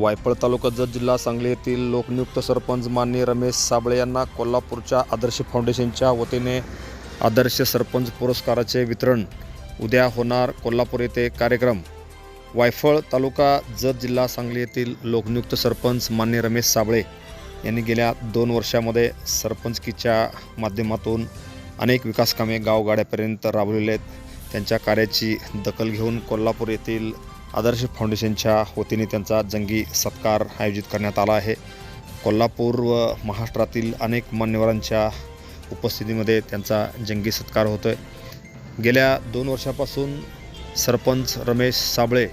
वायफळ तालुका जत जिल्हा सांगली येथील लोकनियुक्त सरपंच माननीय रमेश साबळे यांना कोल्हापूरच्या आदर्श फाउंडेशनच्या वतीने आदर्श सरपंच पुरस्काराचे वितरण. उद्या होणार कोल्हापूर येथे कार्यक्रम. वायफळ तालुका जत जिल्हा सांगली येथील लोकनियुक्त सरपंच मान्य रमेश साबळे यांनी गेल्या दोन वर्षामध्ये सरपंचकीच्या माध्यमातून अनेक विकासकामे गावगाड्यापर्यंत राबवलेले आहेत. त्यांच्या कार्याची दखल घेऊन कोल्हापूर येथील आदर्श फाउंडेशनच्या वतीने त्यांचा जंगी सत्कार आयोजित करण्यात आला आहे. कोल्हापूर व महाराष्ट्रातील अनेक मान्यवरांच्या उपस्थितीमध्ये त्यांचा जंगी सत्कार होतो आहे गेल्या दोन वर्षापासून सरपंच रमेश साबळे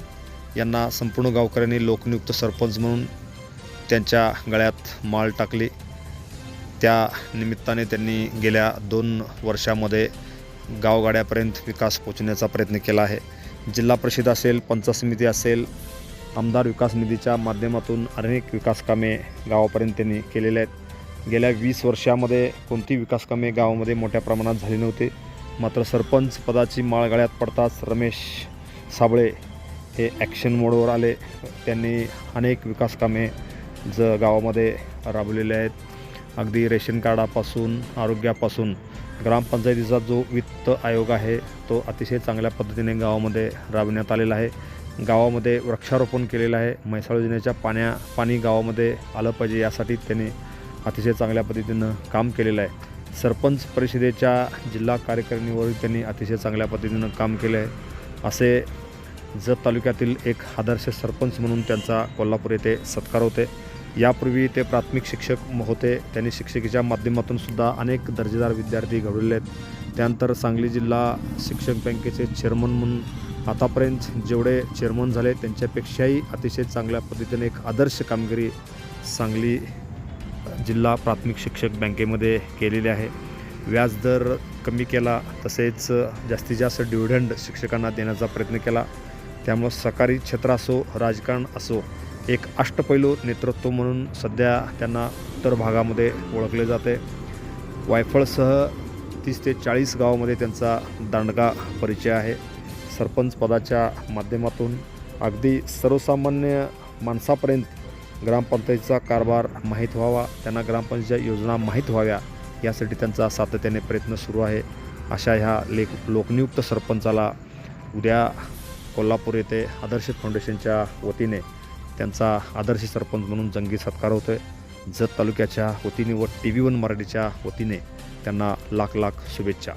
यांना संपूर्ण गावकऱ्यांनी लोकनियुक्त सरपंच म्हणून त्यांच्या गळ्यात माळ टाकली. त्या निमित्ताने त्यांनी गेल्या दोन वर्षामध्ये गावगाड्यापर्यंत विकास पोचण्याचा प्रयत्न केला आहे. जिल्हा परिषद असेल पंचायत समिती असेल आमदार विकास निधीच्या माध्यमातून अनेक विकासकामे गावापर्यंत त्यांनी केलेले आहेत. गेल्या वीस वर्षामध्ये कोणती विकासकामे गावामध्ये मोठ्या प्रमाणात झाली नव्हती. मात्र सरपंच पदाची माळगाळ्यात पडताच रमेश साबळे हे ॲक्शन मोडवर आले. त्यांनी अनेक विकासकामे ज गावामध्ये राबवलेले आहेत. अगदी रेशन कार्डापासून आरोग्यापासून ग्रामपंचायतीचा जो वित्त आयोग आहे तो अतिशय चांगल्या पद्धतीने गावामध्ये राबविण्यात आलेला आहे. गावामध्ये वृक्षारोपण केलेलं आहे. म्हैसाळ योजनेच्या पाण्या पाणी गावामध्ये आलं पाहिजे यासाठी त्यांनी अतिशय चांगल्या पद्धतीनं काम केलेलं आहे. सरपंच परिषदेच्या जिल्हा कार्यकारिणीवर त्यांनी अतिशय चांगल्या पद्धतीनं काम केलं आहे. असे जत तालुक्यातील एक आदर्श सरपंच म्हणून त्यांचा कोल्हापूर येथे सत्कार होते यापूर्वी ते प्राथमिक शिक्षक होते. त्यांनी शिक्षकीच्या माध्यमातून सुद्धा अनेक दर्जेदार विद्यार्थी घडवले आहेत त्यानंतर सांगली जिल्हा शिक्षक बँकेचे चेअरमन म्हणून आतापर्यंत जेवढे चेअरमन झाले त्यांच्यापेक्षाही अतिशय चांगल्या पद्धतीने एक आदर्श कामगिरी सांगली जिल्हा प्राथमिक शिक्षक बँकेमध्ये केलेली आहे. व्याजदर कमी केला तसेच जास्तीत जास्त डिव्हिडंड शिक्षकांना देण्याचा प्रयत्न केला. त्यामुळं सरकारी क्षेत्र असो राजकारण असो एक अष्टपैलू नेतृत्व म्हणून सध्या त्यांना उत्तर भागामध्ये ओळखले जाते. वायफळसह तीस ते चाळीस गावामध्ये त्यांचा दांडगा परिचय आहे. सरपंच पदाच्या माध्यमातून अगदी सर्वसामान्य माणसापर्यंत ग्रामपंचायतीचा कारभार माहीत व्हावा त्यांना ग्रामपंचायतीच्या योजना माहीत व्हाव्या यासाठी त्यांचा सातत्याने प्रयत्न सुरू आहे. अशा ह्या लेख लोकनियुक्त सरपंचाला उद्या कोल्हापूर येथे आदर्श फाउंडेशनच्या वतीने त्यांचा आदर्श सरपंच म्हणून जंगी सत्कार होतो आहे जत तालुक्याच्या वतीने व टी व्ही वन मराठीच्या वतीने त्यांना लाख लाख शुभेच्छा.